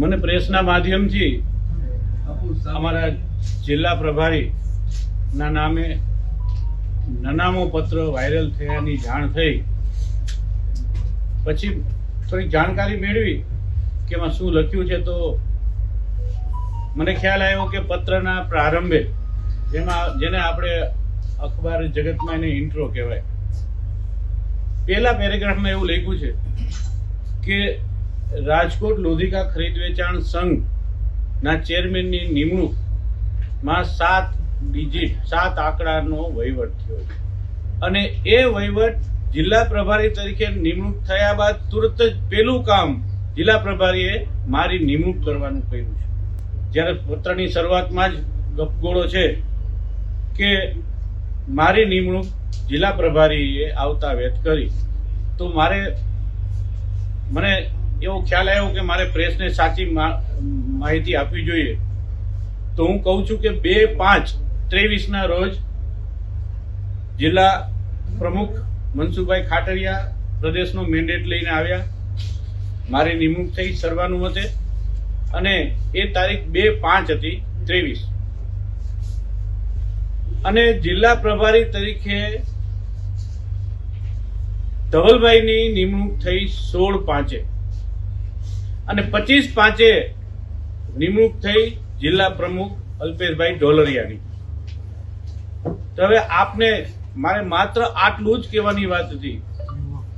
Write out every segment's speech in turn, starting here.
મને પ્રેસના માધ્યમથી અમારા જિલ્લા પ્રભારી ના નામે નનામો પત્ર વાયરલ થયાની જાણ થઈ. પછી થોડીક જાણકારી મેળવી કે એમાં શું લખ્યું છે તો મને ખ્યાલ આવ્યો કે પત્રના પ્રારંભે જેમાં જેને આપણે અખબાર જગતમાં એને ઇન્ટ્રો કહેવાય. પહેલા પેરેગ્રાફમાં એવું લખ્યું છે કે રાજકોટ લોધિકા ખરીદ વેચાણ સંઘ ના ચેરમેનની નિમણૂકમાં સાત ડિજિટ સાત આંકડાનો વહીવટ થયો છે. અને એ વહીવટ જિલ્લા પ્રભારી તરીકે નિમણૂક થયા બાદ તુરત જ પેલું કામ જિલ્લા પ્રભારીએ મારી નિમણૂક કરવાનું કહ્યું છે. જ્યારે પત્રની શરૂઆતમાં જ ગપગોળો છે કે મારી નિમણૂક જિલ્લા પ્રભારીએ આવતા વેત કરી. તો મારે, મને એવો ખ્યાલ આવ્યો કે મારે પ્રેસને સાચી માહિતી આપવી જોઈએ. તો હું કહું છું કે બે પાંચ ત્રેવીસના રોજ જિલ્લા પ્રમુખ મનસુખભાઈ ખાટરિયા પ્રદેશનો મેન્ડેટ લઈને આવ્યા. મારી નિમણૂક થઈ સર્વાનુમતે અને એ તારીખ બે પાંચ હતી ત્રેવીસ. અને જિલ્લા પ્રભારી તરીકે ધવલભાઈની નિમણૂક થઈ સોળ પાંચે. અને પચીસ પાંચે નિમણૂક થઈ જિલ્લા પ્રમુખ અલ્પેશભાઈ ઢોલરિયાની. તો હવે આપને મારે માત્ર આટલું જ કહેવાની વાત હતી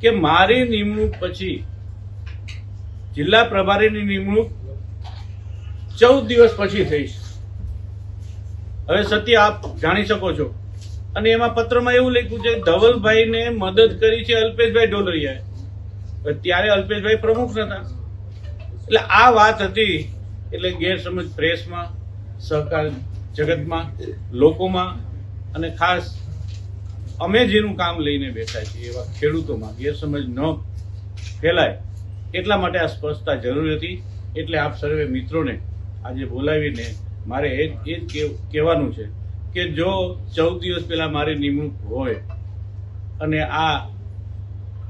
કે મારી નિમણૂક પછી જિલ્લા પ્રભારીની નિમણૂક ચૌદ દિવસ પછી થઈ હવે સત્ય આપ જાણી શકો છો. અને એમાં પત્રમાં એવું લખ્યું છે, ધવલભાઈને મદદ કરી છે અલ્પેશભાઈ ઢોલરિયાએ. ત્યારે અલ્પેશભાઈ પ્રમુખ નતા. એટલે આ વાત હતી એટલે ગેરસમજ પ્રેસમાં, સહકાર જગતમાં, લોકોમાં અને ખાસ અમે જેનું કામ લઈને બેઠા છીએ એવા ખેડૂતોમાં ગેરસમજ ન ફેલાય એટલા માટે આ સ્પષ્ટતા જરૂરી હતી. એટલે આપ સર્વે મિત્રોને આજે બોલાવીને મારે એ જ કહેવાનું છે કે જો ચૌદ દિવસ પહેલાં મારી નિમણૂક હોય અને આ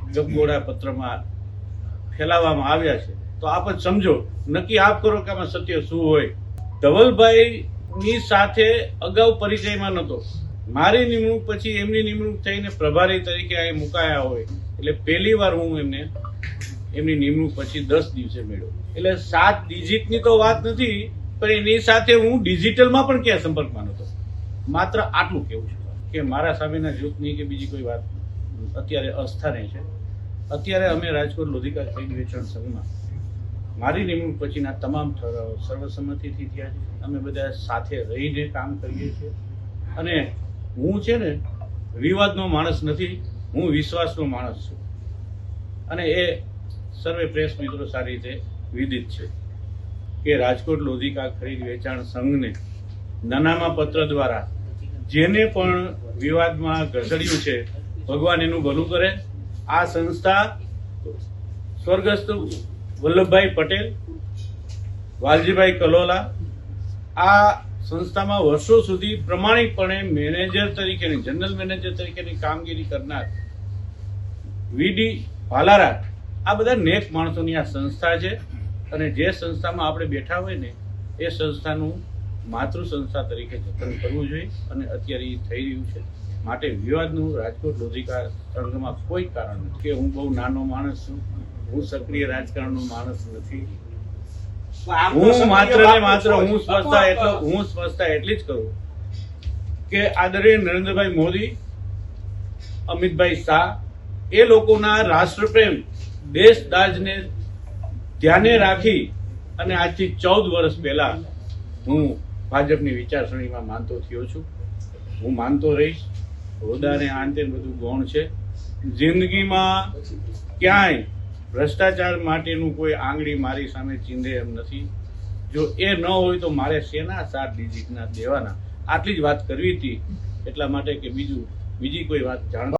ગપગોળા પત્રમાં ફેલાવવામાં આવ્યા છે તો આપ જ સમજો, નક્કી આપ કરો કે આમાં સત્ય શું હોય. ધવલભાઈની સાથે અગાઉ પરિચયમાં નહોતો. મારી નિમણૂક પછી એમની નિમણૂક થઈને પ્રભારી તરીકે અહીં મુકાયા હોય. એટલે પહેલી વાર હું એમને એમની નિમણૂક પછી દસ દિવસે મેળવ્યો. એટલે સાત ડિજિટની તો વાત નથી, પણ એની સાથે હું ડિજિટલમાં પણ ક્યાં સંપર્કમાં નહોતો. માત્ર આટલું કેવું છે. કે મારા સામેના જૂથની કે બીજી કોઈ વાત અત્યારે અસ્થાને છે. અત્યારે અમે રાજકોટ લોધિકા ખરીદ વેચાણ સંઘમાં મારી નિમણૂક પછીના તમામ ઠરાવો સર્વસંમતિથી થયા છે. અમે બધા સાથે રહીને કામ કરીએ છીએ. અને હું છે ને વિવાદનો માણસ નથી, હું વિશ્વાસનો માણસ છું. અને એ સર્વે પ્રેસ મિત્રો સારી રીતે વિદિત છે કે રાજકોટ લોધિકા ખરીદ વેચાણ સંઘને નાનામાં પત્ર દ્વારા જેને પણ વિવાદમાં ઘસડ્યું છે, ભગવાન એનું ભલું કરે. આ સંસ્થા સ્વર્ગસ્થ વલ્લભભાઈ પટેલ, વાલજીભાઈ કલોલા, આ સંસ્થામાં વર્ષો સુધી પ્રમાણિકપણે મેનેજર તરીકેની જનરલ મેનેજર તરીકેની કામગીરી કરનાર વીડી ભાલારા આ બધા નેક માણસોની આ સંસ્થા છે અને જે સંસ્થામાં આપણે બેઠા હોય ને, એ સંસ્થાનું માતૃ સંસ્થા તરીકે જતન કરવું જોઈએ અને અત્યારે એ થઈ રહ્યું છે. માટે વિવાદનું રાજકોટ લોધિકા સંઘમાં કોઈ કારણ નથી. કે હું બહુ નાનો માણસ છું હું સક્રિય રાજકારણનો માણસ નથી. હું માત્ર ને માત્ર હું સ્પષ્ટતા એટલો હું સ્પષ્ટતા એટલી જ કરું કે આદરણીય નરેન્દ્રભાઈ મોદી અમિતભાઈ શાહ એ લોકોના રાષ્ટ્રપ્રેમ દેશ દાજને ધ્યાને રાખી અને આજથી ચૌદ વર્ષ પહેલા હું ભાજપની વિચારસરણીમાં માનતો થયો છું. હું માનતો રહીશ. હોદાને આંતે બધું ગૌણ છે. જિંદગીમાં ક્યાંય ભ્રષ્ટાચાર માટેનું કોઈ આંગળી મારી સામે ચીંધે એમ નથી. જો એ ન હોય તો મારે શેના સાત ડિજિટના દેવાના? આટલી જ વાત કરવી હતી. એટલા માટે કે બીજું, બીજી કોઈ વાત જાણ